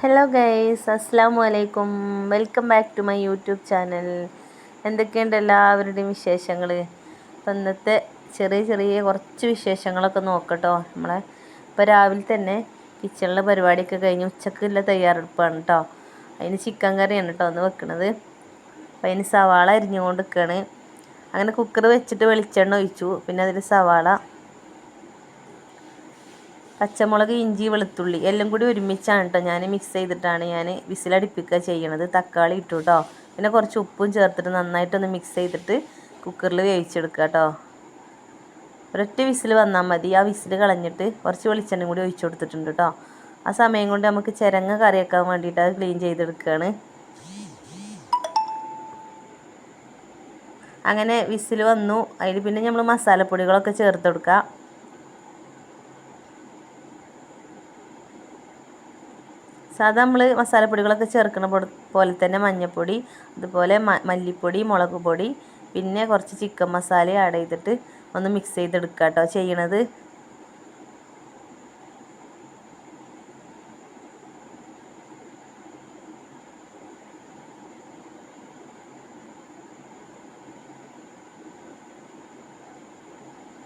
Hello guys അസ്സാം വലൈക്കും welcome back to my YouTube channel എന്തൊക്കെയുണ്ട് എല്ലാവരുടെയും വിശേഷങ്ങൾ അപ്പം ഇന്നത്തെ ചെറിയ ചെറിയ കുറച്ച് വിശേഷങ്ങളൊക്കെ നോക്കട്ടോ. നമ്മളെ ഇപ്പോൾ രാവിലെ തന്നെ കിച്ചണിലെ പരിപാടിയൊക്കെ കഴിഞ്ഞ് ഉച്ചക്കുള്ള തയ്യാറെടുപ്പാണ് കേട്ടോ അതിന് ചിക്കൻ കറിയാണ് കേട്ടോ ഒന്ന് വെക്കണത്. അപ്പം അതിന് സവാള അരിഞ്ഞുകൊണ്ട് നിൽക്കുകയാണ് അങ്ങനെ കുക്കർ വെച്ചിട്ട് വെളിച്ചെണ്ണ ഒഴിച്ചു. പിന്നെ അതിൽ സവാള പച്ചമുളക് ഇഞ്ചി വെളുത്തുള്ളി എല്ലാം കൂടി ഒരുമിച്ചാണ് കേട്ടോ ഞാൻ മിക്സ് ചെയ്തിട്ടാണ് ഞാൻ വിസിലടിപ്പിക്കുക ചെയ്യണത്. തക്കാളി ഇട്ടു കേട്ടോ പിന്നെ കുറച്ച് ഉപ്പും ചേർത്തിട്ട് നന്നായിട്ടൊന്ന് മിക്സ് ചെയ്തിട്ട് കുക്കറിൽ വേവിച്ചെടുക്കുക കേട്ടോ ഒരൊറ്റ വിസിൽ വന്നാൽ മതി. ആ വിസിൽ കളഞ്ഞിട്ട് കുറച്ച് വെളിച്ചെണ്ണ കൂടി ഒഴിച്ചു കൊടുത്തിട്ടുണ്ട് കേട്ടോ ആ സമയം കൊണ്ട് നമുക്ക് ചിരങ്ങ കറിയാക്കാൻ വേണ്ടിയിട്ട് അത് ക്ലീൻ ചെയ്തെടുക്കുകയാണ്. അങ്ങനെ വിസിൽ വന്നു. അതിൽ പിന്നെ നമ്മൾ മസാലപ്പൊടികളൊക്കെ ചേർത്ത് കൊടുക്കുക. സാധാ നമ്മൾ മസാലപ്പൊടികളൊക്കെ ചേർക്കുന്ന പോലെ തന്നെ മഞ്ഞൾപ്പൊടി അതുപോലെ മല്ലിപ്പൊടി മുളക് പൊടി പിന്നെ കുറച്ച് ചിക്കൻ മസാല ആഡ് ചെയ്തിട്ട് ഒന്ന് മിക്സ് ചെയ്തെടുക്കുക കേട്ടോ ചെയ്യണത്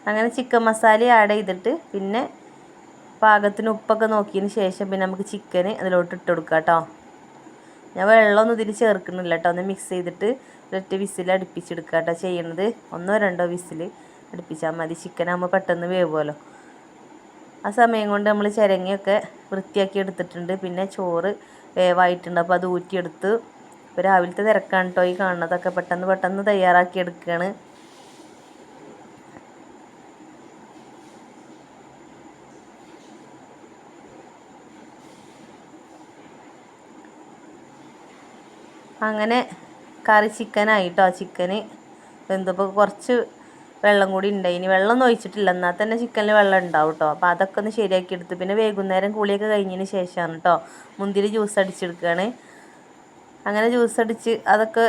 അങ്ങനെ ചിക്കൻ മസാല ആഡ് ചെയ്തിട്ട് പിന്നെ പാകത്തിന് ഉപ്പൊക്കെ നോക്കിയതിന് ശേഷം പിന്നെ നമുക്ക് ചിക്കൻ അതിലോട്ട് ഇട്ട് കൊടുക്കാം കേട്ടോ. ഞാൻ വെള്ളമൊന്നും ഇതിൽ ചേർക്കുന്നില്ല കേട്ടോ. ഒന്ന് മിക്സ് ചെയ്തിട്ട് ഒരൊറ്റ വിസിൽ അടുപ്പിച്ചെടുക്കുക കേട്ടോ ചെയ്യണത്. ഒന്നോ രണ്ടോ വിസിൽ അടുപ്പിച്ചാൽ മതി. ചിക്കനാകുമ്പോൾ പെട്ടെന്ന് വേവുമല്ലോ. ആ സമയം കൊണ്ട് നമ്മൾ ചിരങ്ങയൊക്കെ വൃത്തിയാക്കി എടുത്തിട്ടുണ്ട്. പിന്നെ ചോറ് വേവായിട്ടുണ്ട്. അപ്പോൾ അത് ഊറ്റിയെടുത്ത് ഇപ്പോൾ രാവിലത്തെ തിരക്കാണ് കേട്ടോ ഈ കാണുന്നതൊക്കെ. പെട്ടെന്ന് പെട്ടെന്ന് തയ്യാറാക്കി എടുക്കുകയാണ്. അങ്ങനെ കറി ചിക്കനായി കേട്ടോ ചിക്കന് വെന്തപ്പോൾ കുറച്ച് വെള്ളം കൂടി ഉണ്ടായി ഇനി വെള്ളം ഒഴിച്ചിട്ടില്ല. എന്നാൽ തന്നെ ചിക്കനിൽ വെള്ളം ഉണ്ടാവും കേട്ടോ അപ്പോൾ അതൊക്കെ ഒന്ന് ശരിയാക്കി എടുത്ത്. പിന്നെ വൈകുന്നേരം കുളിയൊക്കെ കഴിഞ്ഞതിന് ശേഷമാണ് കേട്ടോ മുന്തിരി ജ്യൂസ് അടിച്ചെടുക്കുകയാണ് അങ്ങനെ ജ്യൂസ് അടിച്ച് അതൊക്കെ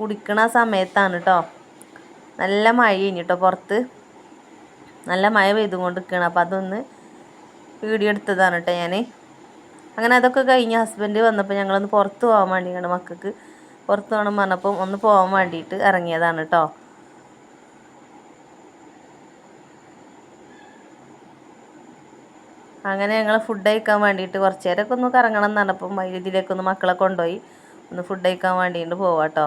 കുടിക്കണ സമയത്താണ് കേട്ടോ നല്ല മഴ കഴിഞ്ഞു കേട്ടോ പുറത്ത്. നല്ല മഴ പെയ്തുകൊണ്ട് നിൽക്കുകയാണ് അപ്പോൾ അതൊന്ന് വീഡിയോ എടുത്തതാണ് കേട്ടോ ഞാൻ അങ്ങനെ അതൊക്കെ കഴിഞ്ഞ് ഹസ്ബൻഡ് വന്നപ്പോൾ ഞങ്ങളൊന്ന് പുറത്ത് പോകാൻ വേണ്ടിയാണ് മക്കൾക്ക് പുറത്ത് പോകണം പറഞ്ഞപ്പം ഒന്ന് പോകാൻ വേണ്ടിയിട്ട് ഇറങ്ങിയതാണ് കേട്ടോ. അങ്ങനെ ഞങ്ങൾ ഫുഡ് കഴിക്കാൻ വേണ്ടിയിട്ട് കുറച്ച് നേരമൊക്കെ ഒന്ന് കറങ്ങണം എന്ന് പറഞ്ഞപ്പം മക്കളെ കൊണ്ടുപോയി. ഒന്ന് ഫുഡ് കഴിക്കാൻ വേണ്ടിയിട്ട് പോവാം കേട്ടോ.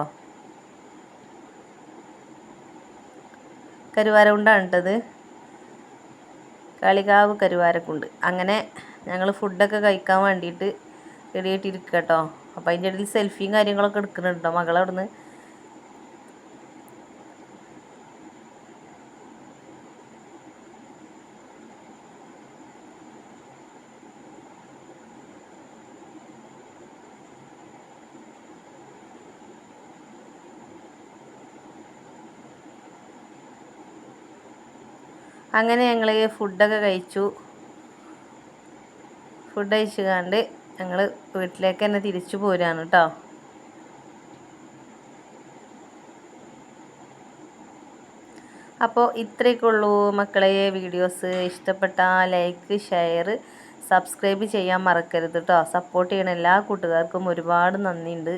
കരുവാരകുണ്ടാണ് കേട്ടത്. കളികാവ് കരുവാരക്കുണ്ട്. അങ്ങനെ ഞങ്ങൾ ഫുഡൊക്കെ കഴിക്കാൻ വേണ്ടിയിട്ട് റെഡിയായിട്ടിരിക്കുക കേട്ടോ. അപ്പോൾ അതിന്റെ ഇടയിൽ സെൽഫിയും കാര്യങ്ങളൊക്കെ എടുക്കുന്നുണ്ടോ മകളവിടുന്ന് അങ്ങനെ ഞങ്ങൾ ഫുഡൊക്കെ കഴിച്ചു. ഫുഡ് കഴിച്ചു കണ്ട് ഞങ്ങൾ വീട്ടിലേക്ക് തന്നെ തിരിച്ചു പോരാണ് കേട്ടോ അപ്പോൾ ഇത്രയൊക്കെ ഉള്ളൂ മക്കളെ വീഡിയോസ്. ഇഷ്ടപ്പെട്ട ലൈക്ക് ഷെയർ സബ്സ്ക്രൈബ് ചെയ്യാൻ മറക്കരുത് കേട്ടോ സപ്പോർട്ട് ചെയ്യണ എല്ലാ കൂട്ടുകാർക്കും ഒരുപാട് നന്ദിയുണ്ട്.